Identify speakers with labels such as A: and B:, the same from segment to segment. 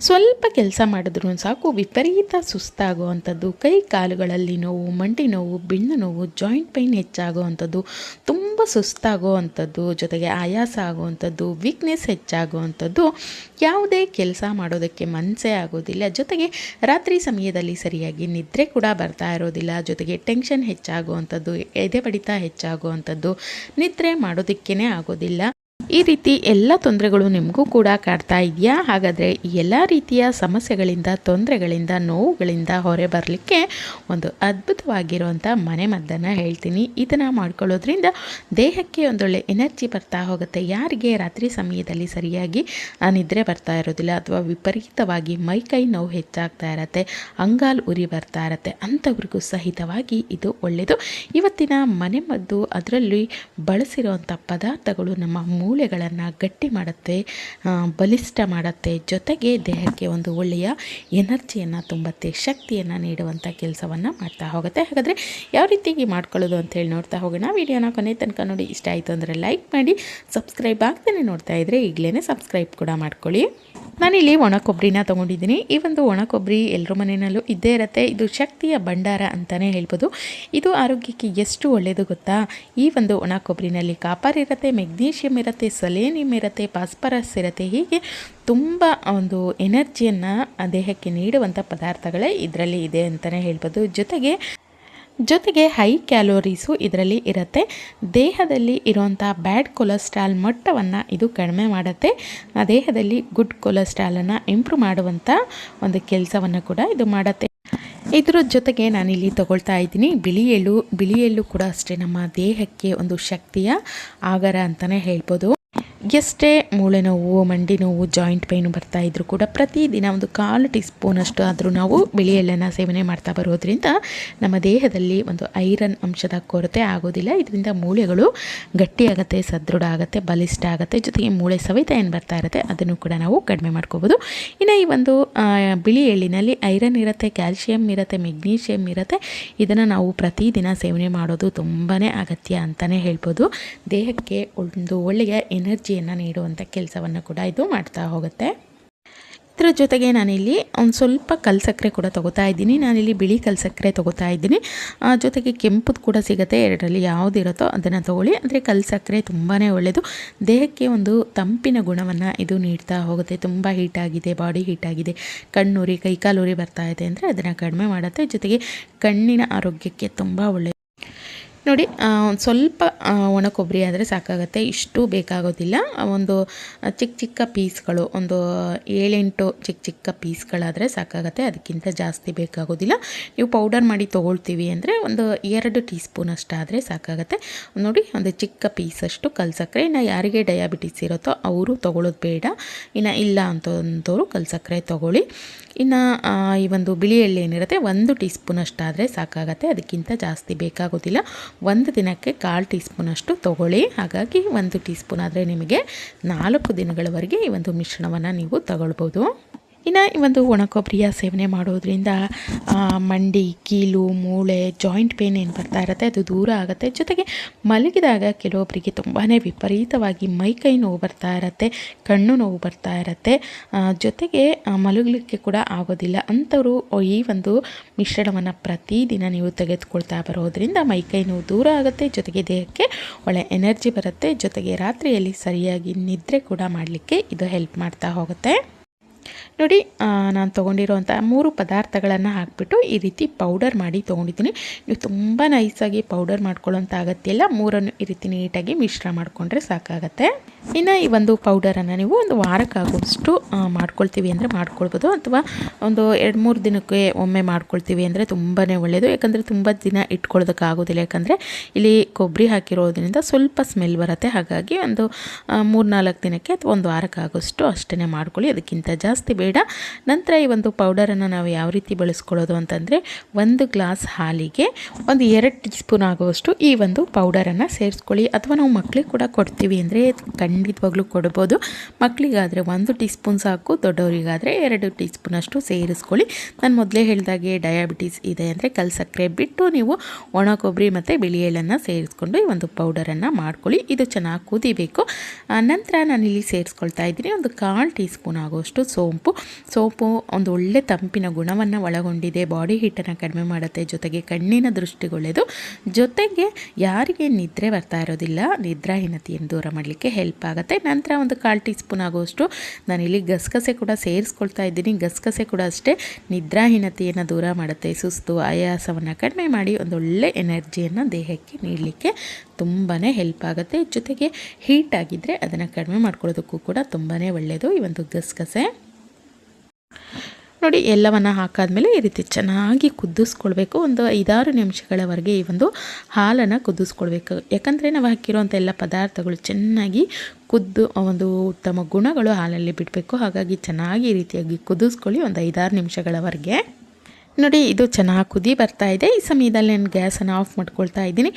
A: ಸ್ವಲ್ಪ ಕೆಲಸ ಮಾಡಿದ್ರೂ ಸಾಕು ವಿಪರೀತ ಸುಸ್ತಾಗುವಂಥದ್ದು. ಕೈ ಕಾಲುಗಳಲ್ಲಿ ನೋವು, ಮಂಡಿ ನೋವು ಬೆನ್ನು ನೋವು ಜಾಯಿಂಟ್ ಪೈನ್ ಹೆಚ್ಚಾಗುವಂಥದ್ದು, ತುಂಬ ಸುಸ್ತಾಗುವಂಥದ್ದು, ಜೊತೆಗೆ ಆಯಾಸ ಆಗುವಂಥದ್ದು ವೀಕ್ನೆಸ್ ಹೆಚ್ಚಾಗುವಂಥದ್ದು. ಯಾವುದೇ ಕೆಲಸ ಮಾಡೋದಕ್ಕೆ ಮನಸ್ಸೇ ಆಗೋದಿಲ್ಲ. ಜೊತೆಗೆ ರಾತ್ರಿ ಸಮಯದಲ್ಲಿ ಸರಿಯಾಗಿ ನಿದ್ರೆ ಕೂಡ ಬರ್ತಾ ಇರೋದಿಲ್ಲ. ಜೊತೆಗೆ ಟೆನ್ಷನ್ ಹೆಚ್ಚಾಗುವಂಥದ್ದು ಎದೆ ಬಡಿತ ಹೆಚ್ಚಾಗುವಂಥದ್ದು. ನಿದ್ರೆ ಮಾಡೋದಕ್ಕೇ ಆಗೋದಿಲ್ಲ. ಈ ರೀತಿ ಎಲ್ಲ ತೊಂದರೆಗಳು ನಿಮಗೂ ಕೂಡ ಕಾಡ್ತಾ ಇದೆಯಾ? ಹಾಗಾದರೆ ಈ ಎಲ್ಲ ರೀತಿಯ ಸಮಸ್ಯೆಗಳಿಂದ, ತೊಂದರೆಗಳಿಂದ, ನೋವುಗಳಿಂದ ಹೊರೆ ಬರಲಿಕ್ಕೆ ಒಂದು ಅದ್ಭುತವಾಗಿರುವಂಥ ಮನೆಮದ್ದನ್ನು ಹೇಳ್ತೀನಿ. ಇದನ್ನು ಮಾಡ್ಕೊಳ್ಳೋದ್ರಿಂದ ದೇಹಕ್ಕೆ ಒಂದೊಳ್ಳೆ ಎನರ್ಜಿ ಬರ್ತಾ ಹೋಗುತ್ತೆ. ಯಾರಿಗೆ ರಾತ್ರಿ ಸಮಯದಲ್ಲಿ ಸರಿಯಾಗಿ ನಿದ್ರೆ ಬರ್ತಾ ಇರೋದಿಲ್ಲ ಅಥವಾ ವಿಪರೀತವಾಗಿ ಮೈಕೈ ನೋವು ಹೆಚ್ಚಾಗ್ತಾ ಇರತ್ತೆ, ಅಂಗಾಲ್ ಉರಿ ಬರ್ತಾ ಇರತ್ತೆ, ಅಂಥವ್ರಿಗೂ ಸಹಿತವಾಗಿ ಇದು ಒಳ್ಳೆಯದು ಇವತ್ತಿನ ಮನೆಮದ್ದು ಅದರಲ್ಲಿ ಬಳಸಿರುವಂಥ ಪದಾರ್ಥಗಳು ನಮ್ಮ ಮೂಳೆಗಳನ್ನು ಗಟ್ಟಿ ಮಾಡುತ್ತೆ ಬಲಿಷ್ಠ ಮಾಡುತ್ತೆ, ಜೊತೆಗೆ ದೇಹಕ್ಕೆ ಒಂದು ಒಳ್ಳೆಯ ಎನರ್ಜಿಯನ್ನು ತುಂಬುತ್ತೆ, ಶಕ್ತಿಯನ್ನು ನೀಡುವಂಥ ಕೆಲಸವನ್ನು ಮಾಡ್ತಾ ಹೋಗುತ್ತೆ. ಹಾಗಾದರೆ ಯಾವ ರೀತಿಯಾಗಿ ಮಾಡ್ಕೊಳ್ಳೋದು ಅಂತೇಳಿ ನೋಡ್ತಾ ಹೋಗೋಣ. ವಿಡಿಯೋನ ಕೊನೆ ತನಕ ನೋಡಿ. ಇಷ್ಟ ಆಯಿತು ಅಂದರೆ ಲೈಕ್ ಮಾಡಿ ಸಬ್ಸ್ಕ್ರೈಬ್ ಆಗ್ತಾನೆ ನೋಡ್ತಾ ಇದ್ದರೆ ಈಗಲೇ ಸಬ್ಸ್ಕ್ರೈಬ್ ಕೂಡ ಮಾಡ್ಕೊಳ್ಳಿ. ನಾನಿಲ್ಲಿ ಒಣ ಕೊಬ್ಬರಿನ ತೊಗೊಂಡಿದ್ದೀನಿ. ಈ ಒಂದು ಒಣ ಕೊಬ್ಬರಿ ಎಲ್ಲರ ಮನೆಯಲ್ಲೂ ಇದ್ದೇ ಇರುತ್ತೆ. ಇದು ಶಕ್ತಿಯ ಭಂಡಾರ ಅಂತಲೇ ಹೇಳ್ಬೋದು. ಇದು ಆರೋಗ್ಯಕ್ಕೆ ಎಷ್ಟು ಒಳ್ಳೆಯದು ಗೊತ್ತಾ? ಈ ಒಂದು ಒಣ ಕೊಬ್ಬರಿನಲ್ಲಿ ಕಾಪರ್ ಇರುತ್ತೆ ಮೆಗ್ನೀಷಿಯಮ್ ಇರುತ್ತೆ ಸಲೇನಿಯಮ್ ಇರುತ್ತೆ ಪಾಸ್ಪರಸ್ ಇರುತ್ತೆ. ಹೀಗೆ ತುಂಬ ಒಂದು ಎನರ್ಜಿಯನ್ನು ದೇಹಕ್ಕೆ ನೀಡುವಂಥ ಪದಾರ್ಥಗಳೇ ಇದರಲ್ಲಿ ಇದೆ ಅಂತಲೇ ಹೇಳ್ಬೋದು. ಜೊತೆಗೆ ಜೊತೆಗೆ ಹೈ ಕ್ಯಾಲೋರೀಸು ಇದರಲ್ಲಿ ಇರುತ್ತೆ. ದೇಹದಲ್ಲಿ ಇರುವಂಥ ಬ್ಯಾಡ್ ಕೊಲೆಸ್ಟ್ರಾಲ್ ಮಟ್ಟವನ್ನು ಇದು ಕಡಿಮೆ ಮಾಡುತ್ತೆ. ದೇಹದಲ್ಲಿ ಗುಡ್ ಕೊಲೆಸ್ಟ್ರಾಲನ್ನು ಇಂಪ್ರೂವ್ ಮಾಡುವಂಥ ಒಂದು ಕೆಲಸವನ್ನು ಕೂಡ ಇದು ಮಾಡುತ್ತೆ. ಇದರ ಜೊತೆಗೆ ನಾನಿಲ್ಲಿ ತಗೊಳ್ತಾ ಇದ್ದೀನಿ. ಬಿಳಿ ಎಳ್ಳು ಬಿಳಿ ಎಳ್ಳು ಕೂಡ ಅಷ್ಟೇ ನಮ್ಮ ದೇಹಕ್ಕೆ ಒಂದು ಶಕ್ತಿಯ ಆಗರ ಅಂತಲೇ ಹೇಳ್ಬೋದು. ಎಷ್ಟೇ ಮೂಳೆ ನೋವು, ಮಂಡಿ ನೋವು, ಜಾಯಿಂಟ್ ಪೈನು ಬರ್ತಾ ಇದ್ರೂ ಕೂಡ ಪ್ರತಿದಿನ ಒಂದು ಕಾಲು ಟೀ ಸ್ಪೂನಷ್ಟು ಆದರೂ ನಾವು ಬಿಳಿ ಎಳ್ಳನ್ನು ಸೇವನೆ ಮಾಡ್ತಾ ಬರೋದ್ರಿಂದ ನಮ್ಮ ದೇಹದಲ್ಲಿ ಒಂದು ಐರನ್ ಅಂಶದ ಕೊರತೆ ಆಗೋದಿಲ್ಲ. ಇದರಿಂದ ಮೂಳೆಗಳು ಗಟ್ಟಿಯಾಗುತ್ತೆ ಸದೃಢ ಆಗುತ್ತೆ ಬಲಿಷ್ಠ ಆಗುತ್ತೆ. ಜೊತೆಗೆ ಮೂಳೆ ಸವೆತ ಏನು ಬರ್ತಾ ಇರುತ್ತೆ, ಅದನ್ನು ಕೂಡ ನಾವು ಕಡಿಮೆ ಮಾಡ್ಕೋಬೋದು. ಇನ್ನು ಈ ಒಂದು ಬಿಳಿ ಎಳ್ಳಿನಲ್ಲಿ ಐರನ್ ಇರುತ್ತೆ, ಕ್ಯಾಲ್ಶಿಯಂ ಇರುತ್ತೆ, ಮೆಗ್ನೀಷಿಯಂ ಇರುತ್ತೆ. ಇದನ್ನು ನಾವು ಪ್ರತಿದಿನ ಸೇವನೆ ಮಾಡೋದು ತುಂಬಾ ಅಗತ್ಯ ಅಂತಲೇ ಹೇಳ್ಬೋದು. ದೇಹಕ್ಕೆ ಒಂದು ಒಳ್ಳೆಯ ಎನರ್ಜಿಯನ್ನು ನೀಡುವಂಥ ಕೆಲಸವನ್ನು ಕೂಡ ಇದು ಮಾಡ್ತಾ ಹೋಗುತ್ತೆ. ಇದರ ಜೊತೆಗೆ ನಾನಿಲ್ಲಿ ಒಂದು ಸ್ವಲ್ಪ ಕಲ್ಸಕ್ಕರೆ ಕೂಡ ತೊಗೋತಾ ಇದ್ದೀನಿ. ನಾನಿಲ್ಲಿ ಬಿಳಿ ಕಲ್ಸಕ್ಕರೆ ತೊಗೋತಾ ಇದ್ದೀನಿ. ಜೊತೆಗೆ ಕೆಂಪುದು ಕೂಡ ಸಿಗುತ್ತೆ. ಎರಡರಲ್ಲಿ ಯಾವುದಿರುತ್ತೋ ಅದನ್ನು ತೊಗೊಳ್ಳಿ. ಅಂದರೆ ಕಲ್ಸಕ್ಕರೆ ತುಂಬಾ ಒಳ್ಳೆಯದು ದೇಹಕ್ಕೆ ಒಂದು ತಂಪಿನ ಗುಣವನ್ನು ಇದು ನೀಡ್ತಾ ಹೋಗುತ್ತೆ. ತುಂಬ ಹೀಟಾಗಿದೆ ಬಾಡಿ ಹೀಟಾಗಿದೆ ಕಣ್ಣುರಿ, ಕೈಕಾಲುರಿ ಬರ್ತಾ ಇದೆ ಅಂದರೆ ಅದನ್ನು ಕಡಿಮೆ ಮಾಡುತ್ತೆ. ಜೊತೆಗೆ ಕಣ್ಣಿನ ಆರೋಗ್ಯಕ್ಕೆ ತುಂಬ ಒಳ್ಳೆಯದು ನೋಡಿ ಒಂದು ಸ್ವಲ್ಪ ಒಣ ಕೊಬ್ಬರಿ ಆದರೆ ಸಾಕಾಗುತ್ತೆ. ಇಷ್ಟು ಬೇಕಾಗೋದಿಲ್ಲ. ಒಂದು ಚಿಕ್ಕ ಚಿಕ್ಕ ಪೀಸ್ಗಳು, ಒಂದು ಏಳೆಂಟು ಚಿಕ್ಕ ಚಿಕ್ಕ ಪೀಸ್ಗಳಾದರೆ ಸಾಕಾಗುತ್ತೆ. ಅದಕ್ಕಿಂತ ಜಾಸ್ತಿ ಬೇಕಾಗೋದಿಲ್ಲ. ನೀವು ಪೌಡರ್ ಮಾಡಿ ತೊಗೊಳ್ತೀವಿ ಅಂದರೆ ಒಂದು ಎರಡು ಟೀ ಸ್ಪೂನ್ ಅಷ್ಟಾದರೆ ಸಾಕಾಗುತ್ತೆ. ನೋಡಿ, ಒಂದು ಚಿಕ್ಕ ಪೀಸಷ್ಟು ಕಲ್ಸಕ್ಕರೆ ಇನ್ನು ಯಾರಿಗೆ ಡಯಾಬಿಟಿಸ್ ಇರುತ್ತೋ ಅವರು ತೊಗೊಳ್ಳೋದು ಬೇಡ. ಇನ್ನು ಇಲ್ಲ ಅಂತಂದವರು ಕಲ್ಸಕ್ಕರೆ ತೊಗೊಳ್ಳಿ. ಇನ್ನು ಈ ಒಂದು ಬಿಳಿ ಎಳ್ಳು ಏನಿರುತ್ತೆ, ಒಂದು ಟೀ ಸ್ಪೂನ್ ಅಷ್ಟಾದರೆ ಸಾಕಾಗುತ್ತೆ. ಅದಕ್ಕಿಂತ ಜಾಸ್ತಿ ಬೇಕಾಗೋದಿಲ್ಲ. ಒಂದು ದಿನಕ್ಕೆ ಕಾಲು ಟೀ ಸ್ಪೂನಷ್ಟು ತೊಗೊಳ್ಳಿ. ಹಾಗಾಗಿ ಒಂದು ಟೀ ಸ್ಪೂನ್ ಆದರೆ ನಿಮಗೆ ನಾಲ್ಕು ದಿನಗಳವರೆಗೆ ಈ ಒಂದು ಮಿಶ್ರಣವನ್ನು ನೀವು ತಗೊಳ್ಬೋದು. ಇನ್ನು ಈ ಒಂದು ಒಣಕೊಬ್ಬರಿಯ ಸೇವನೆ ಮಾಡೋದ್ರಿಂದ ಮಂಡಿ, ಕೀಲು, ಮೂಳೆ ಜಾಯಿಂಟ್ ಪೇನ್ ಏನು ಬರ್ತಾ ಇರುತ್ತೆ, ಅದು ದೂರ ಆಗುತ್ತೆ. ಜೊತೆಗೆ ಮಲಗಿದಾಗ ಕೆಲವೊಬ್ಬರಿಗೆ ತುಂಬಾ ವಿಪರೀತವಾಗಿ ಮೈ ಕೈ ನೋವು ಬರ್ತಾ ಇರುತ್ತೆ, ಕಣ್ಣು ನೋವು ಬರ್ತಾ ಇರುತ್ತೆ. ಜೊತೆಗೆ ಮಲಗಲಿಕ್ಕೆ ಕೂಡ ಆಗೋದಿಲ್ಲ. ಅಂಥವರು ಈ ಒಂದು ಮಿಶ್ರಣವನ್ನು ಪ್ರತಿದಿನ ನೀವು ತೆಗೆದುಕೊಳ್ತಾ ಬರೋದ್ರಿಂದ ಮೈಕೈ ನೋವು ದೂರ ಆಗುತ್ತೆ, ಜೊತೆಗೆ ದೇಹಕ್ಕೆ ಒಳ್ಳೆ ಎನರ್ಜಿ ಬರುತ್ತೆ, ಜೊತೆಗೆ ರಾತ್ರಿಯಲ್ಲಿ ಸರಿಯಾಗಿ ನಿದ್ರೆ ಕೂಡ ಮಾಡಲಿಕ್ಕೆ ಇದು ಹೆಲ್ಪ್ ಮಾಡ್ತಾ ಹೋಗುತ್ತೆ. ನೋಡಿ ನಾನು ತೊಗೊಂಡಿರೋಂಥ ಮೂರು ಪದಾರ್ಥಗಳನ್ನು ಹಾಕಿಬಿಟ್ಟು ಈ ರೀತಿ ಪೌಡರ್ ಮಾಡಿ ತೊಗೊಂಡಿದ್ದೀನಿ. ನೀವು ತುಂಬ ನೈಸಾಗಿ ಪೌಡರ್ ಮಾಡ್ಕೊಳ್ಳೋಂಥ ಅಗತ್ಯ ಇಲ್ಲ. ಮೂರನ್ನು ಈ ರೀತಿ ನೀಟಾಗಿ ಮಿಶ್ರ ಮಾಡಿಕೊಂಡ್ರೆ ಸಾಕಾಗತ್ತೆ. ಇನ್ನು ಈ ಒಂದು ಪೌಡರನ್ನು ನೀವು ಒಂದು ವಾರಕ್ಕಾಗುವಷ್ಟು ಮಾಡ್ಕೊಳ್ತೀವಿ ಅಂದರೆ ಮಾಡ್ಕೊಳ್ಬೋದು. ಅಥವಾ ಒಂದು ಎರಡು ಮೂರು ದಿನಕ್ಕೆ ಒಮ್ಮೆ ಮಾಡ್ಕೊಳ್ತೀವಿ ಅಂದರೆ ತುಂಬಾ ಒಳ್ಳೆಯದು ಯಾಕಂದರೆ ತುಂಬ ದಿನ ಇಟ್ಕೊಳ್ಳೋದಕ್ಕಾಗೋದಿಲ್ಲ ಯಾಕಂದರೆ ಇಲ್ಲಿ ಕೊಬ್ಬರಿ ಹಾಕಿರೋದ್ರಿಂದ ಸ್ವಲ್ಪ ಸ್ಮೆಲ್ ಬರುತ್ತೆ. ಹಾಗಾಗಿ ಒಂದು ಮೂರು ನಾಲ್ಕು ದಿನಕ್ಕೆ ಅಥವಾ ಒಂದು ವಾರಕ್ಕಾಗೋಷ್ಟು ಅಷ್ಟೇ ಮಾಡ್ಕೊಳ್ಳಿ. ಅದಕ್ಕಿಂತ ಜಾಸ್ತಿ ಬೇಡ. ನಂತರ ಈ ಒಂದು ಪೌಡರನ್ನು ನಾವು ಯಾವ ರೀತಿ ಬಳಸ್ಕೊಳ್ಳೋದು ಅಂತಂದರೆ ಒಂದು ಗ್ಲಾಸ್ ಹಾಲಿಗೆ ಒಂದು ಎರಡು ಟೀ ಸ್ಪೂನ್ ಆಗುವಷ್ಟು ಈ ಒಂದು ಪೌಡರನ್ನು ಸೇರಿಸ್ಕೊಳ್ಳಿ. ಅಥವಾ ನಾವು ಮಕ್ಕಳಿಗೆ ಕೂಡ ಕೊಡ್ತೀವಿ ಅಂದರೆ ಖಂಡಿತವಾಗ್ಲೂ ಕೊಡ್ಬೋದು. ಮಕ್ಕಳಿಗಾದರೆ ಒಂದು ಟೀ ಸ್ಪೂನ್ ಸಾಕು, ದೊಡ್ಡವರಿಗಾದರೆ ಎರಡು ಟೀ ಸ್ಪೂನಷ್ಟು ಸೇರಿಸ್ಕೊಳ್ಳಿ. ನಾನು ಮೊದಲೇ ಹೇಳಿದಾಗೆ ಡಯಾಬಿಟೀಸ್ ಇದೆ ಅಂದರೆ ಕಲ್ ಸಕ್ಕರೆ ಬಿಟ್ಟು ನೀವು ಒಣ ಕೊಬ್ಬರಿ ಮತ್ತು ಬಿಳಿ ಎಳ್ಳನ್ನು ಸೇರಿಸ್ಕೊಂಡು ಈ ಒಂದು ಪೌಡರನ್ನು ಮಾಡ್ಕೊಳ್ಳಿ. ಇದು ಚೆನ್ನಾಗಿ ಕುದಿಬೇಕು. ನಂತರ ನಂತರ ಇಲ್ಲಿ ಸೇರಿಸ್ಕೊಳ್ತಾ ಇದ್ದೀನಿ. ಒಂದು ಕಾಲು ಟೀ ಸ್ಪೂನ್ ಆಗುವಷ್ಟು ಸೋಂಪು. ಸೋಂಪು ಒಂದು ಒಳ್ಳೆ ತಂಪಿನ ಗುಣವನ್ನು ಒಳಗೊಂಡಿದೆ. ಬಾಡಿ ಹೀಟನ್ನು ಕಡಿಮೆ ಮಾಡುತ್ತೆ. ಜೊತೆಗೆ ಕಣ್ಣಿನ ದೃಷ್ಟಿಗೊಳ್ಳೆದು. ಜೊತೆಗೆ ಯಾರಿಗೆ ನಿದ್ರೆ ಬರ್ತಾ ಇರೋದಿಲ್ಲ ನಿದ್ರಾಹೀನತೆಯನ್ನು ದೂರ ಮಾಡಲಿಕ್ಕೆ ಹೆಲ್ಪ್ ಆಗುತ್ತೆ. ನಂತರ ಒಂದು ಕಾಲು ಟೀ ಸ್ಪೂನ್ ಆಗುವಷ್ಟು ನಾನಿಲ್ಲಿ ಗಸಗಸೆ ಕೂಡ ಸೇರಿಸ್ಕೊಳ್ತಾ ಇದ್ದೀನಿ. ಗಸಗಸೆ ಕೂಡ ಅಷ್ಟೇ. ನಿದ್ರಾಹೀನತೆಯನ್ನು ದೂರ ಮಾಡುತ್ತೆ. ಸುಸ್ತು, ಆಯಾಸವನ್ನು ಕಡಿಮೆ ಮಾಡಿ ಒಂದು ಒಳ್ಳೆ ಎನರ್ಜಿಯನ್ನು ದೇಹಕ್ಕೆ ನೀಡಲಿಕ್ಕೆ ತುಂಬಾ ಹೆಲ್ಪ್ ಆಗುತ್ತೆ. ಜೊತೆಗೆ ಹೀಟ್ ಆಗಿದ್ದರೆ ಅದನ್ನು ಕಡಿಮೆ ಮಾಡ್ಕೊಳ್ಳೋದಕ್ಕೂ ಕೂಡ ತುಂಬಾ ಒಳ್ಳೆಯದು ಈ ಒಂದು ಗಸಗಸೆ. ನೋಡಿ, ಎಲ್ಲವನ್ನು ಹಾಕಾದ್ಮೇಲೆ ಈ ರೀತಿ ಚೆನ್ನಾಗಿ ಕುದಿಸ್ಕೊಳ್ಬೇಕು. ಒಂದು ಐದಾರು ನಿಮಿಷಗಳವರೆಗೆ ಈ ಒಂದು ಹಾಲನ್ನು ಕುದಿಸ್ಕೊಳ್ಬೇಕು. ಯಾಕಂದರೆ ನಾವು ಹಾಕಿರೋವಂಥ ಎಲ್ಲ ಪದಾರ್ಥಗಳು ಚೆನ್ನಾಗಿ ಕುದ್ದು ಒಂದು ಉತ್ತಮ ಗುಣಗಳು ಹಾಲಲ್ಲಿ ಬಿಡಬೇಕು. ಹಾಗಾಗಿ ಚೆನ್ನಾಗಿ ಈ ರೀತಿಯಾಗಿ ಕುದಿಸ್ಕೊಳ್ಳಿ ಒಂದು ಐದಾರು ನಿಮಿಷಗಳವರೆಗೆ. ನೋಡಿ, ಇದು ಚೆನ್ನಾಗಿ ಕುದಿ ಬರ್ತಾ ಇದೆ. ಈ ಸಮಯದಲ್ಲಿ ನಾನು ಗ್ಯಾಸನ್ನು ಆಫ್ ಮಾಡ್ಕೊಳ್ತಾ ಇದ್ದೀನಿ.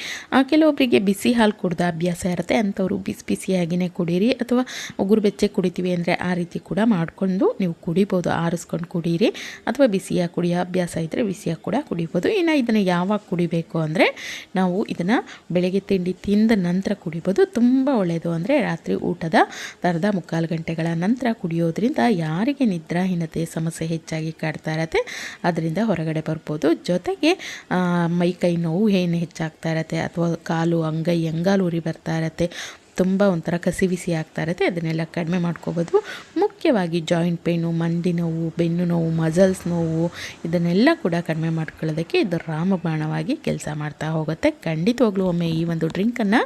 A: ಕೆಲವೊಬ್ಬರಿಗೆ ಬಿಸಿ ಹಾಲು ಕುಡ್ದ ಅಭ್ಯಾಸ ಇರುತ್ತೆ. ಅಂಥವ್ರು ಬಿಸಿ ಬಿಸಿಯಾಗಿಯೇ ಕುಡೀರಿ ಅಥವಾ ಉಗುರು ಬೆಚ್ಚಗೆ ಕುಡಿತೀವಿ ಅಂದರೆ ಆ ರೀತಿ ಕೂಡ ಮಾಡಿಕೊಂಡು ನೀವು ಕುಡಿಬೋದು, ಆರಿಸ್ಕೊಂಡು ಕುಡೀರಿ. ಅಥವಾ ಬಿಸಿಯಾಗಿ ಕುಡಿಯೋ ಅಭ್ಯಾಸ ಇದ್ದರೆ ಬಿಸಿಯಾಗಿ ಕೂಡ ಕುಡಿಬೋದು. ಇನ್ನು ಇದನ್ನು ಯಾವಾಗ ಕುಡಿಬೇಕು ಅಂದರೆ ನಾವು ಇದನ್ನು ಬೆಳಗ್ಗೆ ತಿಂಡಿ ತಿಂದ ನಂತರ ಕುಡಿಬೋದು. ತುಂಬ ಒಳ್ಳೆಯದು ಅಂದರೆ ರಾತ್ರಿ ಊಟದ ಅರ್ಧ ಮುಕ್ಕಾಲು ಗಂಟೆಗಳ ನಂತರ ಕುಡಿಯೋದ್ರಿಂದ ಯಾರಿಗೆ ನಿದ್ರಾಹೀನತೆ ಸಮಸ್ಯೆ ಹೆಚ್ಚಾಗಿ ಕಾಡ್ತಾ ಇರತ್ತೆ, ಅದರಿಂದ ಹೊರಗಡೆ ಬರ್ಬೋದು. ಜೊತೆಗೆ ಮೈ ಕೈ ನೋವು ಏನು ಹೆಚ್ಚಾಗ್ತಾ ಇರತ್ತೆ ಅಥವಾ ಕಾಲು ಅಂಗೈ ಅಂಗಾಲು ಉರಿ ಬರ್ತಾ ಇರತ್ತೆ ತುಂಬ ಒಂಥರ ಕಸಿ ಬಿಸಿ ಆಗ್ತಾ ಇರುತ್ತೆ ಅದನ್ನೆಲ್ಲ ಕಡಿಮೆ ಮಾಡ್ಕೋಬೋದು. ಮುಖ್ಯವಾಗಿ ಜಾಯಿಂಟ್ ಪೇನು, ಮಂಡಿ ನೋವು, ಬೆನ್ನು ನೋವು, ಮಸಲ್ಸ್ ನೋವು, ಇದನ್ನೆಲ್ಲ ಕೂಡ ಕಡಿಮೆ ಮಾಡ್ಕೊಳ್ಳೋದಕ್ಕೆ ಇದು ರಾಮಬಾಣವಾಗಿ ಕೆಲಸ ಮಾಡ್ತಾ ಹೋಗುತ್ತೆ. ಖಂಡಿತವಾಗ್ಲೂ ಒಮ್ಮೆ ಈ ಒಂದು ಡ್ರಿಂಕನ್ನು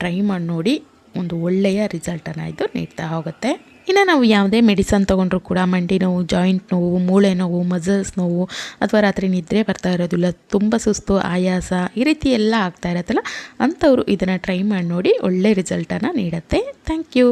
A: ಟ್ರೈ ಮಾಡಿ ನೋಡಿ, ಒಂದು ಒಳ್ಳೆಯ ರಿಸಲ್ಟನ್ನು ಇದು ನೀಡ್ತಾ ಹೋಗುತ್ತೆ. ಇನ್ನು ನಾವು ಯಾವುದೇ ಮೆಡಿಸನ್ ತೊಗೊಂಡ್ರೂ ಕೂಡ ಮಂಡಿ ನೋವು, ಜಾಯಿಂಟ್ ನೋವು, ಮೂಳೆ ನೋವು, ಮಸಲ್ಸ್ ನೋವು ಅಥವಾ ರಾತ್ರಿ ನಿದ್ರೆ ಬರ್ತಾ ಇರೋದಿಲ್ಲ, ತುಂಬ ಸುಸ್ತು, ಆಯಾಸ ಈ ರೀತಿ ಎಲ್ಲ ಆಗ್ತಾ ಇರತ್ತಲ್ಲ, ಅಂಥವರು ಇದನ್ನು ಟ್ರೈ ಮಾಡಿ ನೋಡಿ ಒಳ್ಳೆ ರಿಸಲ್ಟನ್ನು ನೀಡುತ್ತೆ. Thank you